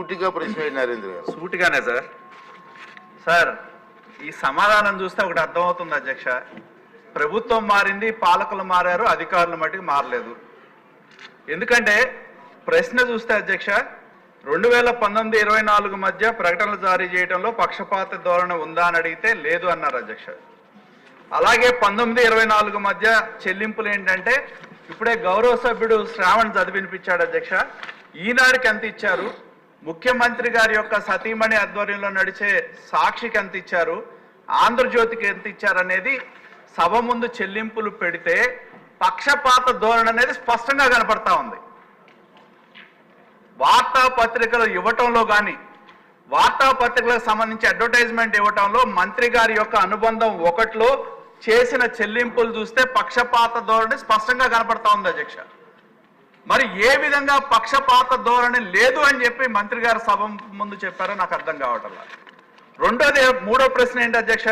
సూటిగా ప్రశ్న నరేంద్ర గారు? సూటిగానే సార్. సార్ ఈ సమాధానం చూస్తే ఒకటి అర్థమవుతుంది అధ్యక్ష. ప్రభుత్వం మారింది పాలకులు మారారు అధికారులు మటుకు మారలేదు. ఎందుకంటే ప్రశ్న చూస్తే అధ్యక్ష రెండు వేల పంతొమ్మిది ఇరవై నాలుగు మధ్య ప్రకటనలు జారీ చేయడంలో పక్షపాత ధోరణి ఉందా అని అడిగితే లేదు అన్నారు అధ్యక్ష. అలాగే పంతొమ్మిది ఇరవై నాలుగు మధ్య చెల్లింపులు ఏంటంటే ఇప్పుడే గౌరవ సభ్యుడు శ్రావణ్ చదివినిపించాడు అధ్యక్ష. ఈనాడుకి ఎంత ఇచ్చారు? ముఖ్యమంత్రి గారి యొక్క సతీమణి ఆధ్వర్యంలో నడిచే సాక్షికి ఎంత ఇచ్చారు? ఆంధ్రజ్యోతికి ఎంత ఇచ్చారనేది సభ ముందు చెల్లింపులు పెడితే పక్షపాత ధోరణి అనేది స్పష్టంగా కనపడతా ఉంది. వార్తాపత్రికలు ఇవ్వటంలో కానీ వార్తాపత్రికలకు సంబంధించి అడ్వర్టైజ్మెంట్ ఇవ్వటంలో మంత్రి గారి యొక్క అనుబంధం ఒకటిలో చేసిన చెల్లింపులు చూస్తే పక్షపాత ధోరణి స్పష్టంగా కనపడతా ఉంది అధ్యక్ష. మరి ఏ విధంగా పక్షపాత ధోరణి లేదు అని చెప్పి మంత్రి గారు సభ ముందు చెప్పారో నాకు అర్థం కావటం రెండోది మూడో ప్రశ్న ఏంటి అధ్యక్ష?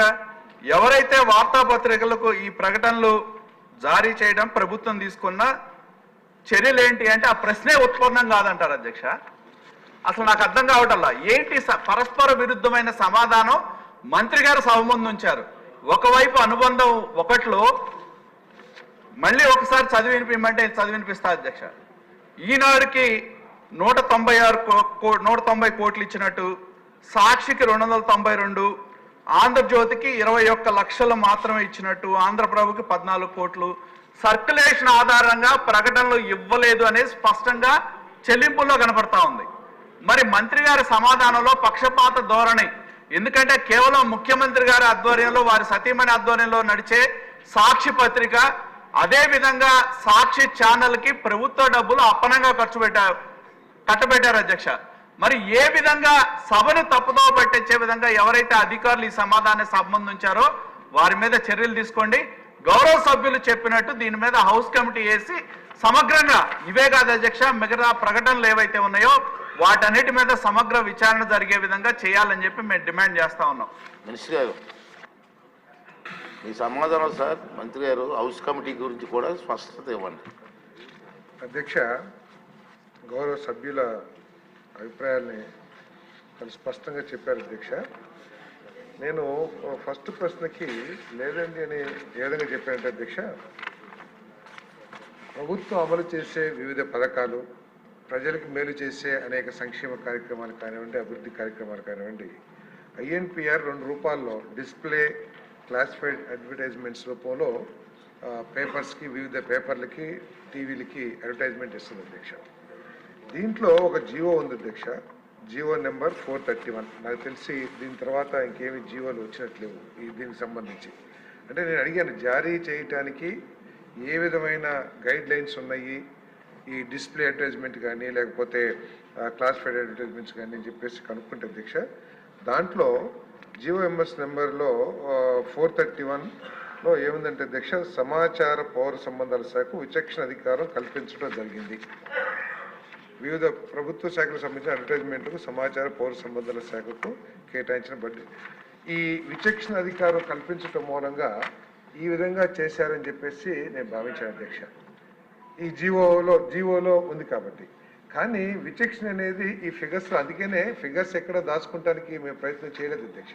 ఎవరైతే వార్తాపత్రికలకు ఈ ప్రకటనలు జారీ చేయడం ప్రభుత్వం తీసుకున్న చర్యలు ఏంటి అంటే ఆ ప్రశ్నే ఉత్పన్నం కాదంటారు అధ్యక్ష. అసలు నాకు అర్థం కావటంలా ఏంటి స- పరస్పర విరుద్ధమైన సమాధానం? మంత్రి గారు సభ ముందు ఉంచారు. ఒకవైపు అనుబంధం ఒకట్లో మళ్ళీ ఒకసారి చదివి వినిపించమంటే చదివి వినిపిస్తా అధ్యక్ష. ఈనాడుకి నూట తొంభై ఆరు కో- నూట తొంభై కోట్లు ఇచ్చినట్టు సాక్షికి రెండు వందల తొంభై రెండు ఆంధ్రజ్యోతికి ఇరవై ఒక్క లక్షలు మాత్రమే ఇచ్చినట్టు ఆంధ్రప్రభుకి పద్నాలుగు కోట్లు. సర్క్యులేషన్ ఆధారంగా ప్రకటనలు ఇవ్వలేదు అనేది స్పష్టంగా చెల్లింపుల్లో కనపడతా ఉంది. మరి మంత్రి గారి సమాధానంలో పక్షపాత ధోరణి ఎందుకంటే కేవలం ముఖ్యమంత్రి గారి ఆధ్వర్యంలో వారి సతీమణి ఆధ్వర్యంలో నడిచే సాక్షి పత్రిక అదే విధంగా సాక్షి ఛానల్కి ప్రభుత్వ డబ్బులు అప్పనంగా ఖర్చు పెట్టారు కట్టబెట్టారు అధ్యక్ష. మరి ఏ విధంగా సభను తప్పుదో పట్టించే విధంగా ఎవరైతే అధికారులు ఈ సమాధానం సంబంధించారో వారి మీద చర్యలు తీసుకోండి. గౌరవ సభ్యులు చెప్పినట్టు దీని మీద హౌస్ కమిటీ వేసి సమగ్రంగా ఇవే కాదు అధ్యక్ష మిగతా ప్రకటనలు ఏవైతే ఉన్నాయో వాటన్నిటి మీద సమగ్ర విచారణ జరిగే విధంగా చేయాలని చెప్పి మేము డిమాండ్ చేస్తా ఉన్నాం. మీ సమాధానం సార్ మంత్రి గారు హౌస్ కమిటీ గురించి కూడా స్పష్టత ఇవ్వండి. అధ్యక్ష గౌరవ సభ్యుల అభిప్రాయాల్ని వాళ్ళు స్పష్టంగా చెప్పారు అధ్యక్ష. నేను ఫస్ట్ ప్రశ్నకి లేదండి అని ఏ విధంగా చెప్పానంటే అధ్యక్ష ప్రభుత్వం అమలు చేసే వివిధ పథకాలు ప్రజలకు మేలు చేసే అనేక సంక్షేమ కార్యక్రమాలు కానివ్వండి అభివృద్ధి కార్యక్రమాలు కానివ్వండి ఐఎన్పిఆర్ రెండు రూపాల్లో డిస్ప్లే క్లాసిఫైడ్ అడ్వర్టైజ్మెంట్స్ రూపంలో పేపర్స్కి వివిధ పేపర్లకి టీవీలకి అడ్వర్టైజ్మెంట్ ఇస్తుంది అధ్యక్ష. దీంట్లో ఒక జియో ఉంది అధ్యక్ష. Jio number four thirty one నాకు తెలిసి దీని తర్వాత ఇంకేమి జియోలు వచ్చినట్లేవు ఈ దీనికి సంబంధించి. అంటే నేను అడిగాను జారీ చేయటానికి ఏ విధమైన గైడ్ లైన్స్ ఉన్నాయి? ఈ డిస్ప్లే అడ్వర్టైజ్మెంట్ కానీ లేకపోతే క్లాసిఫైడ్ అడ్వర్టైజ్మెంట్స్ కానీ అని చెప్పేసి కనుక్కుంటే అధ్యక్ష దాంట్లో జిఓఎంఎస్ నెంబర్లో ఫోర్ థర్టీ వన్లో ఏముందంటే అధ్యక్ష సమాచార పౌర సంబంధాల శాఖకు విచక్షణ అధికారం కల్పించడం జరిగింది. వివిధ ప్రభుత్వ శాఖలకు సంబంధించిన అడ్వర్టైజ్మెంట్లకు సమాచార పౌర సంబంధాల శాఖకు కేటాయించిన బడ్జెట్. ఈ విచక్షణ అధికారం కల్పించటం మూలంగా ఈ విధంగా చేశారని చెప్పేసి నేను భావించాను అధ్యక్ష ఈ జీవోలో జీవోలో ఉంది కాబట్టి. కానీ విచక్షణ అనేది ఈ ఫిగర్స్లో అందుకనే ఫిగర్స్ ఎక్కడ దాచుకుంటానికి మేము ప్రయత్నం చేయలేదు అధ్యక్ష.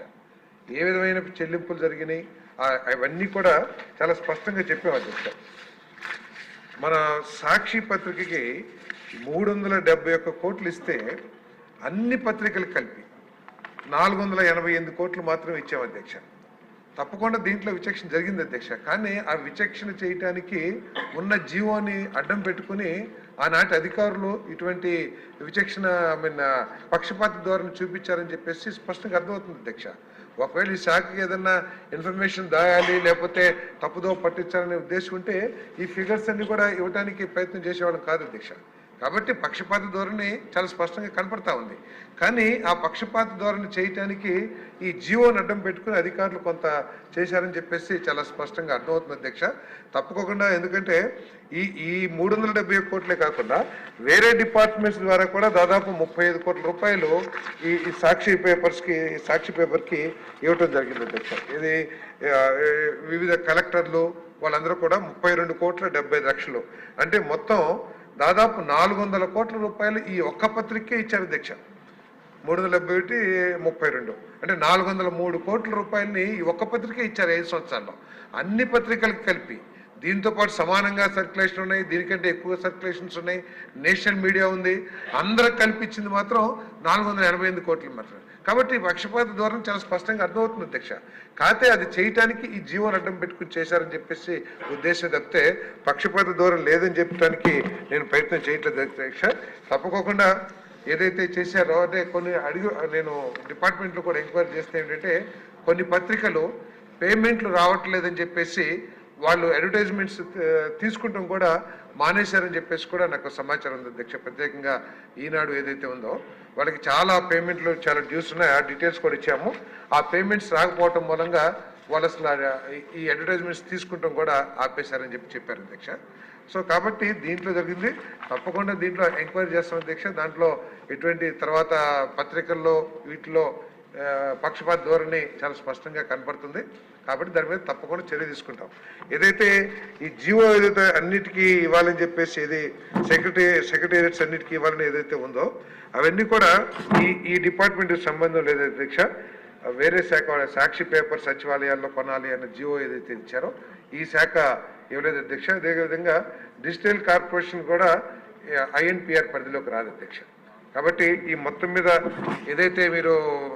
ఏ విధమైన చెల్లింపులు జరిగినాయి అవన్నీ కూడా చాలా స్పష్టంగా చెప్పాం అధ్యక్ష. మన సాక్షి పత్రికకి మూడు వందల డెబ్బై ఒక్క కోట్లు ఇస్తే అన్ని పత్రికలు కలిపి నాలుగు వందల ఎనభై ఎనిమిది కోట్లు మాత్రం ఇచ్చాం అధ్యక్ష. తప్పకుండా దీంట్లో విచక్షణ జరిగింది అధ్యక్ష. కానీ ఆ విచక్షణ చేయటానికి ఉన్న జీవోని అడ్డం పెట్టుకుని ఆనాటి అధికారులు ఇటువంటి విచక్షణ ఐ మీన్ పక్షపాత ధోరణి చూపించారని చెప్పేసి స్పష్టంగా అర్థమవుతుంది అధ్యక్ష. ఒకవేళ ఈ శాఖకి ఏదన్నా ఇన్ఫర్మేషన్ దాయాలి లేకపోతే తప్పుదో పట్టించాలనే ఉద్దేశం ఉంటే ఈ ఫిగర్స్ అన్ని కూడా ఇవ్వడానికి ప్రయత్నం చేసేవాళ్ళం కాదు అధ్యక్ష. కాబట్టి పక్షపాత ధోరణి చాలా స్పష్టంగా కనపడతా ఉంది. కానీ ఆ పక్షపాత ధోరణి చేయటానికి ఈ జీవోని అడ్డం పెట్టుకుని అధికారులు కొంత చేశారని చెప్పేసి చాలా స్పష్టంగా అర్థమవుతుంది అధ్యక్ష. తప్పకుండా ఎందుకంటే ఈ ఈ మూడు వందల డెబ్బై ఒక్క కోట్లే కాకుండా వేరే డిపార్ట్మెంట్స్ ద్వారా కూడా దాదాపు ముప్పై ఐదు కోట్ల రూపాయలు ఈ ఈ సాక్షి పేపర్స్కి సాక్షి పేపర్కి ఇవ్వటం జరిగింది అధ్యక్ష. ఇది వివిధ కలెక్టర్లు వాళ్ళందరూ కూడా ముప్పై రెండు కోట్ల డెబ్బై లక్షలు. అంటే మొత్తం దాదాపు నాలుగు వందల కోట్ల రూపాయలు ఈ ఒక్క పత్రికే ఇచ్చారు అధ్యక్ష మూడు వందల డెబ్బై ఒకటి ముప్పై రెండు. అంటే నాలుగు వందల మూడు కోట్ల రూపాయలని ఈ ఒక్క పత్రికే ఇచ్చారు ఐదు సంవత్సరాల్లో. అన్ని పత్రికలకు కలిపి. దీంతో పాటు సమానంగా సర్క్యులేషన్ ఉన్నాయి దీనికంటే ఎక్కువ సర్క్యులేషన్స్ ఉన్నాయి. నేషనల్ మీడియా ఉంది. అందరికి కల్పించింది మాత్రం నాలుగు వందల ఎనభై ఎనిమిది కోట్లు మాత్రమే. కాబట్టి పక్షపాత ధోరణి చాలా స్పష్టంగా అర్థమవుతుంది అధ్యక్ష. కాకపోతే అది చేయటానికి ఈ జీవోని అడ్డం పెట్టుకుని చేశారని చెప్పేసి ఉద్దేశం తప్పితే పక్షపాత ధోరణి లేదని చెప్పడానికి నేను ప్రయత్నం చేయట్లేదు అధ్యక్ష. తప్పకోకుండా ఏదైతే చేశారో అంటే కొన్ని అడిగి నేను డిపార్ట్మెంట్లో కూడా ఎంక్వైరీ చేస్తే ఏంటంటే కొన్ని పత్రికలు పేమెంట్లు రావట్లేదని చెప్పేసి వాళ్ళు అడ్వర్టైజ్మెంట్స్ uh, తీసుకుంటాం కూడా మానేశారని చెప్పేసి కూడా నాకు సమాచారం ఉంది అధ్యక్ష. ప్రత్యేకంగా ఈనాడు ఏదైతే ఉందో వాళ్ళకి చాలా పేమెంట్లు చాలా డ్యూస్ ఉన్నాయి. ఆ డీటెయిల్స్ కూడా ఇచ్చాము. ఆ పేమెంట్స్ రాకపోవటం మూలంగా వాళ్ళు అసలు ఈ అడ్వర్టైజ్మెంట్స్ తీసుకుంటాం కూడా ఆపేశారని చెప్పి చెప్పారు అధ్యక్ష. సో కాబట్టి దీంట్లో జరిగింది. తప్పకుండా దీంట్లో ఎంక్వైరీ చేస్తాం అధ్యక్ష. దాంట్లో ఎటువంటి తర్వాత పత్రికల్లో వీటిలో పక్షపాత ధోరణి చాలా స్పష్టంగా కనపడుతుంది. కాబట్టి దాని మీద తప్పకుండా చర్య తీసుకుంటాం. ఏదైతే ఈ జీవో ఏదైతే అన్నిటికీ ఇవ్వాలని చెప్పేసి ఏది సెక్రటరీ సెక్రటేరియట్స్ అన్నిటికీ ఇవ్వాలని ఏదైతే ఉందో అవన్నీ కూడా ఈ ఈ డిపార్ట్మెంట్కి సంబంధం లేదు అధ్యక్ష. వేరే శాఖ సాక్షి పేపర్ సచివాలయాల్లో కొనాలి అన్న జీవో ఏదైతే ఇచ్చారో ఈ శాఖ ఇవ్వలేదు అధ్యక్ష. అదేవిధంగా డిజిటల్ కార్పొరేషన్ కూడా ఐఎన్పిఆర్ పరిధిలోకి రాదు అధ్యక్ష. కాబట్టి ఈ మొత్తం మీద ఏదైతే మీరు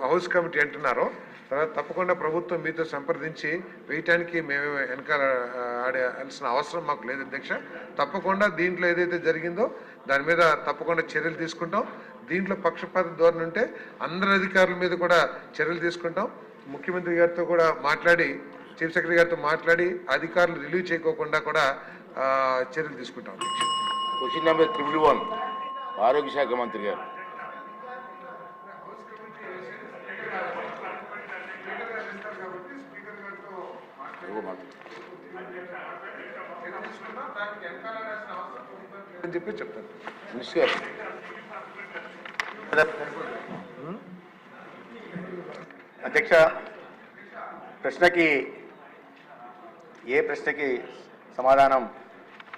హౌస్ కమిటీ అంటున్నారో తర్వాత తప్పకుండా ప్రభుత్వం మీతో సంప్రదించి వేయటానికి మేము వెనకాల ఆడాల్సిన అవసరం మాకు లేదు అధ్యక్ష. తప్పకుండా దీంట్లో ఏదైతే జరిగిందో దాని మీద తప్పకుండా చర్యలు తీసుకుంటాం. దీంట్లో పక్షపాత ధోరణి ఉంటే అందరి అధికారుల మీద కూడా చర్యలు తీసుకుంటాం. ముఖ్యమంత్రి గారితో కూడా మాట్లాడి చీఫ్ సెక్రటరీ గారితో మాట్లాడి అధికారులు రిలీవ్ చేయకోకుండా కూడా చర్యలు తీసుకుంటాం అధ్యక్ష. క్వశ్చన్ నెంబర్ త్రిబుల్ వన్ ఆరోగ్య శాఖ మంత్రి గారు. అని చెప్పి చెప్తాను అధ్యక్ష ప్రశ్నకి ఏ ప్రశ్నకి సమాధానం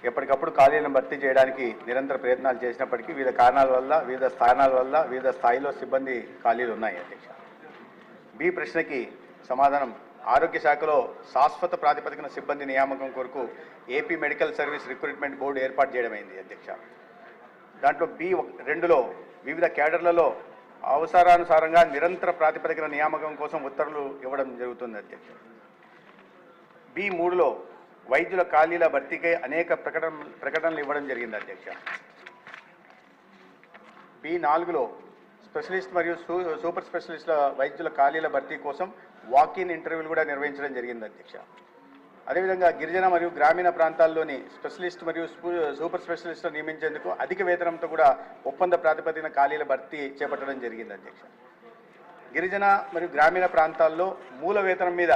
ఎప్పటికప్పుడు ఖాళీలను భర్తీ చేయడానికి నిరంతర ప్రయత్నాలు చేసినప్పటికీ వివిధ కారణాల వల్ల వివిధ స్థానాల వల్ల వివిధ స్థాయిలో సిబ్బంది ఖాళీలు ఉన్నాయి అధ్యక్ష. బి ప్రశ్నకి సమాధానం. ఆరోగ్య శాఖలో శాశ్వత ప్రాతిపదికన సిబ్బంది నియామకం కొరకు AP medical service recruitment board ఏర్పాటు చేయడమైంది అధ్యక్ష. దాంట్లో బి రెండులో వివిధ కేడర్లలో అవసరానుసారంగా నిరంతర ప్రాతిపదికన నియామకం కోసం ఉత్తర్వులు ఇవ్వడం జరుగుతుంది అధ్యక్ష. బి మూడులో వైద్యుల ఖాళీల భర్తీకై అనేక ప్రకటన ప్రకటనలు ఇవ్వడం జరిగింది అధ్యక్ష. బి నాలుగులో స్పెషలిస్ట్ మరియు సూ- సూపర్ స్పెషలిస్ట్ల వైద్యుల ఖాళీల భర్తీ కోసం వాకిన్ ఇంటర్వ్యూలు కూడా నిర్వహించడం జరిగింది అధ్యక్ష. అదేవిధంగా గిరిజన మరియు గ్రామీణ ప్రాంతాల్లోని స్పెషలిస్ట్ మరియు సూపర్ స్పెషలిస్టులు నియమించేందుకు అధిక వేతనంతో కూడా ఒప్పంద ప్రాతిపదికన ఖాళీల భర్తీ చేపట్టడం జరిగింది అధ్యక్ష. గిరిజన మరియు గ్రామీణ ప్రాంతాల్లో మూల వేతనం మీద